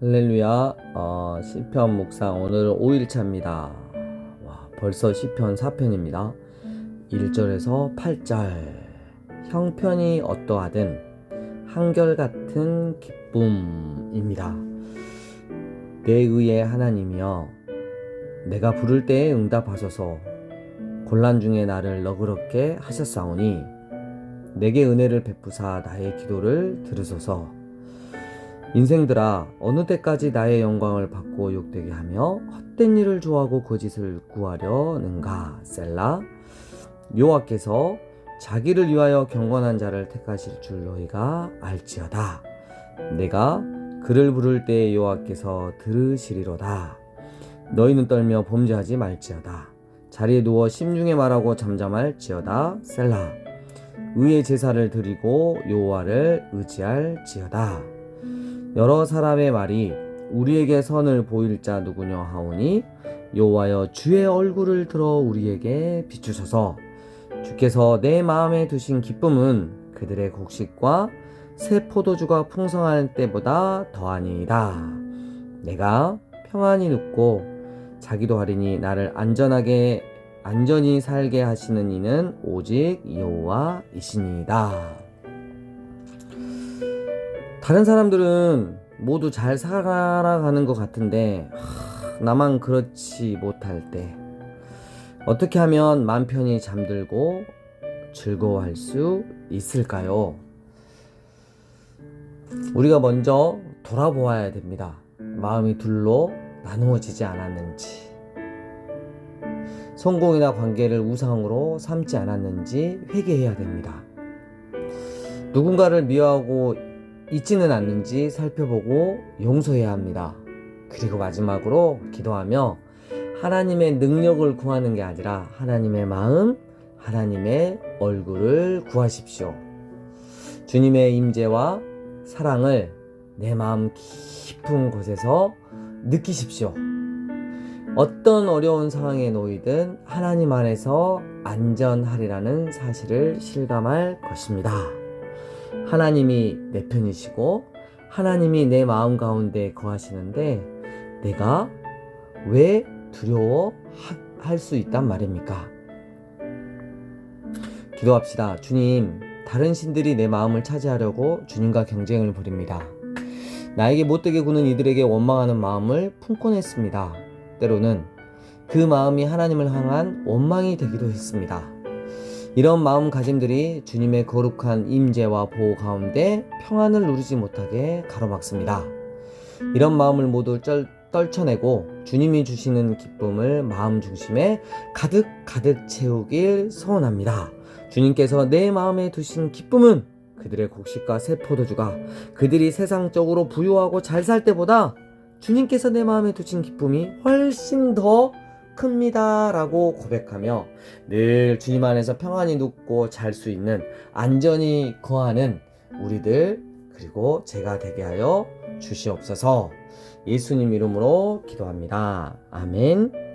할렐루야. 어, 시편 묵상 오늘은 5일차입니다. 와, 벌써 시편 4편입니다. 1절에서 8절. 형편이 어떠하든 한결같은 기쁨입니다. 내 의의 하나님이여 내가 부를 때에 응답하소서. 곤란 중에 나를 너그럽게 하셨사오니 내게 은혜를 베푸사 나의 기도를 들으소서 인생들아 어느 때까지 나의 영광을 받고 욕되게 하며 헛된 일을 좋아하고 거짓을 구하려는가 셀라? 여호와께서 자기를 위하여 경건한 자를 택하실 줄 너희가 알지어다. 내가 그를 부를 때에 여호와께서 들으시리로다. 너희는 떨며 범죄하지 말지어다. 자리에 누워 심중에 말하고 잠잠할지어다 셀라. 의의 제사를 드리고 여호와를 의지할지어다 여러 사람의 말이 우리에게 선을 보일 자 누구냐 하오니 여호와여 주의 얼굴을 들어 우리에게 비추소서 주께서 내 마음에 두신 기쁨은 그들의 곡식과 새 포도주가 풍성할 때보다 더하니이다 내가 평안히 눕고 자기도 하리니 나를 안전하게 안전히 살게 하시는 이는 오직 여호와이시니이다. 다른 사람들은 모두 잘 살아가는 것 같은데 하, 나만 그렇지 못할 때 어떻게 하면 마음 편히 잠들고 즐거워할 수 있을까요? 우리가 먼저 돌아보아야 됩니다. 마음이 둘로 나누어지지 않았는지, 성공이나 관계를 우상으로 삼지 않았는지 회개해야 됩니다. 누군가를 미워하고 잊지는 않는지 살펴보고 용서해야 합니다. 그리고 마지막으로 기도하며 하나님의 능력을 구하는 게 아니라 하나님의 마음, 하나님의 얼굴을 구하십시오. 주님의 임재와 사랑을 내 마음 깊은 곳에서 느끼십시오. 어떤 어려운 상황에 놓이든 하나님 안에서 안전하리라는 사실을 실감할 것입니다. 하나님이 내 편이시고 하나님이 내 마음 가운데 거하시는데 내가 왜 두려워 할 수 있단 말입니까? 기도합시다. 주님, 다른 신들이 내 마음을 차지하려고 주님과 경쟁을 벌입니다. 나에게 못되게 구는 이들에게 원망하는 마음을 품곤 했습니다. 때로는 그 마음이 하나님을 향한 원망이 되기도 했습니다. 이런 마음가짐들이 주님의 거룩한 임재와 보호 가운데 평안을 누리지 못하게 가로막습니다. 이런 마음을 모두 쩔, 떨쳐내고 주님이 주시는 기쁨을 마음 중심에 가득 가득 채우길 소원합니다. 주님께서 내 마음에 두신 기쁨은 그들의 곡식과 새 포도주가 그들이 세상적으로 부유하고 잘 살 때보다 주님께서 내 마음에 두신 기쁨이 훨씬 더 큽니다. 라고 고백하며 늘 주님 안에서 평안히 눕고 잘 수 있는 안전히 거하는 우리들 그리고 제가 되게 하여 주시옵소서 예수님 이름으로 기도합니다. 아멘.